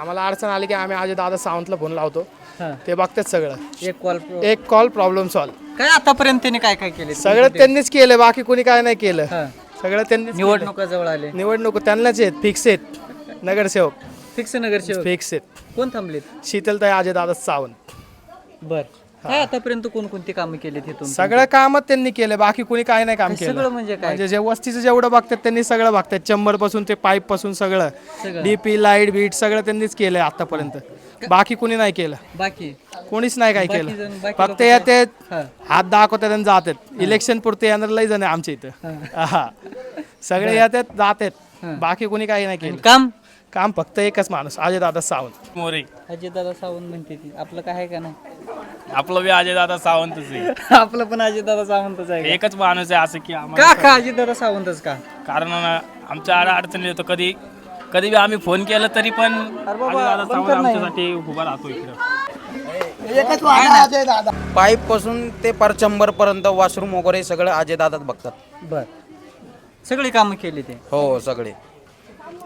आम्हाला अडचण आली की आम्ही अजय दादा सावंतला फोन लावतो. हा. ते बघतात सगळं. एक कॉल एक कॉल प्रॉब्लेम सॉल्व काय आतापर्यंत त्यांनी काय काय केले? सगळं त्यांनीच केलं बाकी कोणी काय नाही केलं. हा. सगळं त्यांनीच निवडणुका जवळ आले. निवडणूक त्यांनाच आहेत फिक्स आहेत. नगरसेवक. फिक्स नगरसेवक. फिक्स आहेत. कोण थांबलेत? शीतलताई अजय दादा सावंत. बर. काय आतापर्यंत कोणकोणती कामं केली तिथून सगळं कामच त्यांनी केलं बाकी कोणी काय नाही काम केलं. सगळं म्हणजे काय? म्हणजे जे वस्तीचं जेवढं बघतात त्यांनी सगळं बघतात. चंबरपासून ते पाईपपासून सगळं. डीपी लाइट बीट सगळं त्यांनीच केलंय आतापर्यंत. बाकी कोणी नाही केलं. बाकी? कोणीच नाही काय केलं. फक्त येते हा. हात दाखवतात आणि जातात. इलेक्शन पुरते येणार लई जण आहे आमच्या इथं. हा. सगळे येतात जातात. बाकी कोणी काही नाही केलं. काम? काम फक्त एकच माणूस अजय दादा सावंत. मोरे. अजितदादा सावंत म्हणते ती. आपलं काय आहे का नाही? आपलं बी अजय दादा सावंतच आहे. आपलं पण अजितदादा सावंतच आहे एकच माणूस आहे असं की आम्हाला का का अजितदादा सावंतच का? कारण आमच्या आड अडचणी येतो कधी कधी बी आम्ही फोन केला तरी पण अजयदादा सावंत आमच्यासाठी उभा राहतो इकडं. पाईपपासून ते पर चंबर पर्यंत वॉशरूम वगैरे सगळं अजय दादाच बघतात. बर. सगळी कामं केली ते? हो सगळे.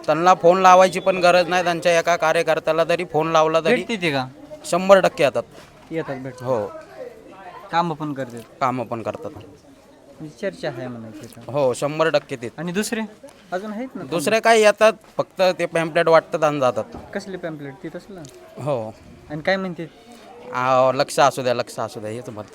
त्यांना फोन लावायची पण गरज नाही. त्यांच्या एका कार्यकर्त्याला तरी फोन लावला तरी भेटते ते का? शंभर टक्के येतात. येतात भेट हो. कामं पण करतात. कामं पण करतात. म्हणजे चर्चा आहे म्हणायची इथं. हो शंभर टक्के ते. आणि दुसरे? अजून आहेत ना दुसरे काय येतात फक्त ते पॅम्पलेट वाटतात आणि जातात. कसली पॅम्पलेट ती तसलं? हो. आणि काय म्हणते? आ, लक्ष असू द्या लक्ष असू द्या हेच म्हणतात.